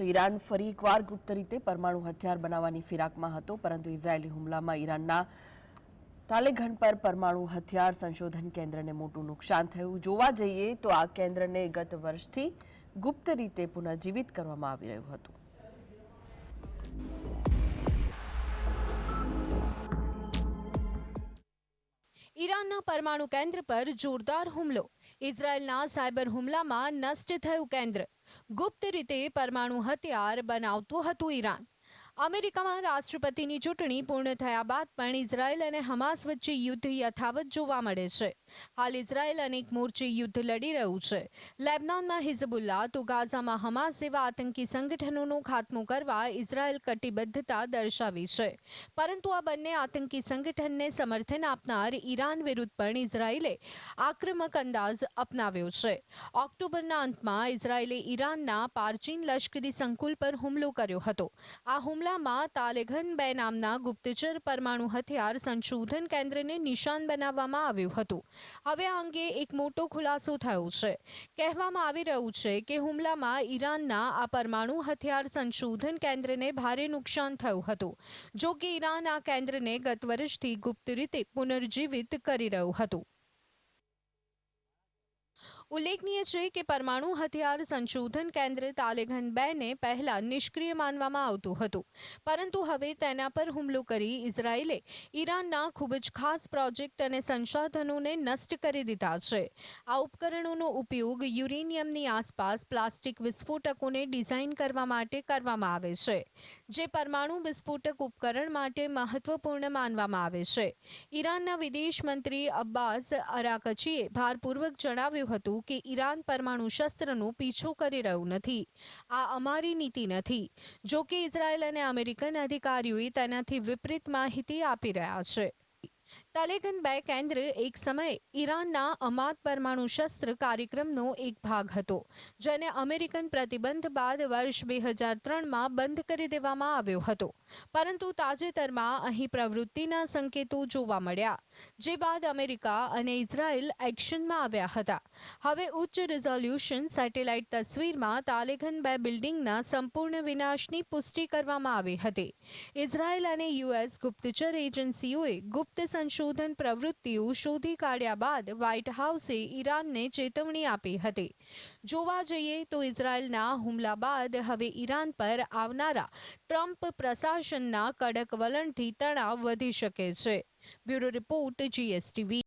તો ઈરાન ફરી એકવાર ગુપ્ત રીતે પરમાણુ હથિયાર બનાવવાની ફિરાકમાં હતો, પરંતુ ઇઝરાયેલી હુમલામાં ઈરાનના તાલેઘન પર પરમાણુ હથિયાર સંશોધન કેન્દ્રને મોટું નુકસાન થયું. જોવા જઈએ તો આ કેન્દ્રને ગત વર્ષથી ગુપ્ત રીતે પુનઃજીવિત કરવામાં આવી રહ્યું હતું. ઈરાનના પરમાણુ કેન્દ્ર પર જોરદાર હુમલો. ઇઝરાયેલના સાયબર હુમલામાં નષ્ટ થયું કેન્દ્ર. ગુપ્ત રીતે પરમાણુ હથિયાર બનાવતું હતું ઈરાન. અમેરિકામાં રાષ્ટ્રપતિની ચૂંટણી પૂર્ણ થયા બાદ પણ ઇઝરાયલ અને હમાસ વચ્ચે યુદ્ધ યથાવત જોવા મળે છે. હાલ ઇઝરાયલ અનેક મોરચે યુદ્ધ લડી રહ્યું છે. લેબનાનમાં હિઝબુલ્લા તો ગાઝામાં હમાસ જેવા આતંકી સંગઠનોનો ખાત્મો કરવા ઇઝરાયલ કટિબદ્ધતા દર્શાવી છે. પરંતુ આ બંને આતંકી સંગઠનને સમર્થન આપનાર ઈરાન વિરુદ્ધ પણ ઇઝરાયલે આક્રમક અંદાજ અપનાવ્યો છે. ઓક્ટોબરના અંતમાં ઇઝરાયલે ઈરાનના પારચીન લશ્કરી સંકુલ પર હુમલો કર્યો હતો. આ હુમલામાં તાલેઘન બે નામના ગુપ્તચર પરમાણુ હથિયાર સંશોધન કેન્દ્રને નિશાન બનાવવામાં આવ્યું હતું. હવે આ અંગે એક મોટો ખુલાસો થયો છે. કહેવામાં આવી રહ્યું છે કે હુમલામાં ઈરાનના આ પરમાણુ હથિયાર સંશોધન કેન્દ્રને ભારે નુકસાન થયું હતું, જો કે ઈરાન આ કેન્દ્રને ગત વર્ષથી ગુપ્ત રીતે પુનર્જીવિત કરી રહ્યું હતું. ઉલ્લેખનીય છે કે પરમાણુ હથિયાર સંશોધન કેન્દ્ર તાલેગન બેને પહેલા નિષ્ક્રિય માનવામાં આવતું હતું. પરંતુ હવે તેના પર હુમલો કરી ઇઝરાયેલે ઈરાનના ખૂબ જ ખાસ પ્રોજેક્ટ અને સંસાધનોને નષ્ટ કરી દીધા છે. આ ઉપકરણોનો ઉપયોગ યુરેનિયમની આસપાસ પ્લાસ્ટિક વિસ્ફોટકોને ડિઝાઇન કરવા માટે કરવામાં આવે છે, જે પરમાણુ વિસ્ફોટક ઉપકરણ માટે મહત્વપૂર્ણ માનવામાં આવે છે. ઈરાનના વિદેશ મંત્રી અબ્બાસ અરાકચીએ ભારપૂર્વક જણાવ્યું હતું કે ઈરાન પરમાણુ શસ્ત્રનો પીછો કરી રહ્યું નથી. આ અમારી નીતિ નથી. જો કે ઇઝરાયેલ અને અમેરિકન અધિકારીઓએ તેનાથી વિપરીત માહિતી આપી રહ્યા છે. તાલેગન બે કેન્દ્ર એક સમયે ઈરાનના અમાત પરમાણુ શસ્ત્ર કાર્યક્રમનો એક ભાગ હતો, જેને અમેરિકન પ્રતિબંધ બાદ વર્ષ બે હજાર ત્રણમાં બંધ કરી દેવામાં આવ્યો હતો. પરંતુ તાજેતરમાં અહીં પ્રવૃત્તિના સંકેતો જોવા મળ્યા, જે બાદ અમેરિકા અને ઇઝરાયલ એક્શનમાં આવ્યા હતા. હવે ઉચ્ચ રિઝોલ્યુશન સેટેલાઇટ તસવીરમાં તાલેગન બે બિલ્ડિંગના સંપૂર્ણ વિનાશની પુષ્ટિ કરવામાં આવી હતી. ઇઝરાયલ અને યુએસ ગુપ્તચર એજન્સીઓએ ગુપ્ત સંશોધન પ્રવૃત્તિઓ શોધી કાઢ્યા બાદ વ્હાઇટ હાઉસે ઈરાનને ચેતવણી આપી હતી. જોવા જઈએ તો ઇઝરાયલના હુમલા બાદ હવે ઈરાન પર આવનારા ટ્રમ્પ પ્રશાસનના કડક વલણથી તણાવ વધી શકે છે. Bureau report GSTV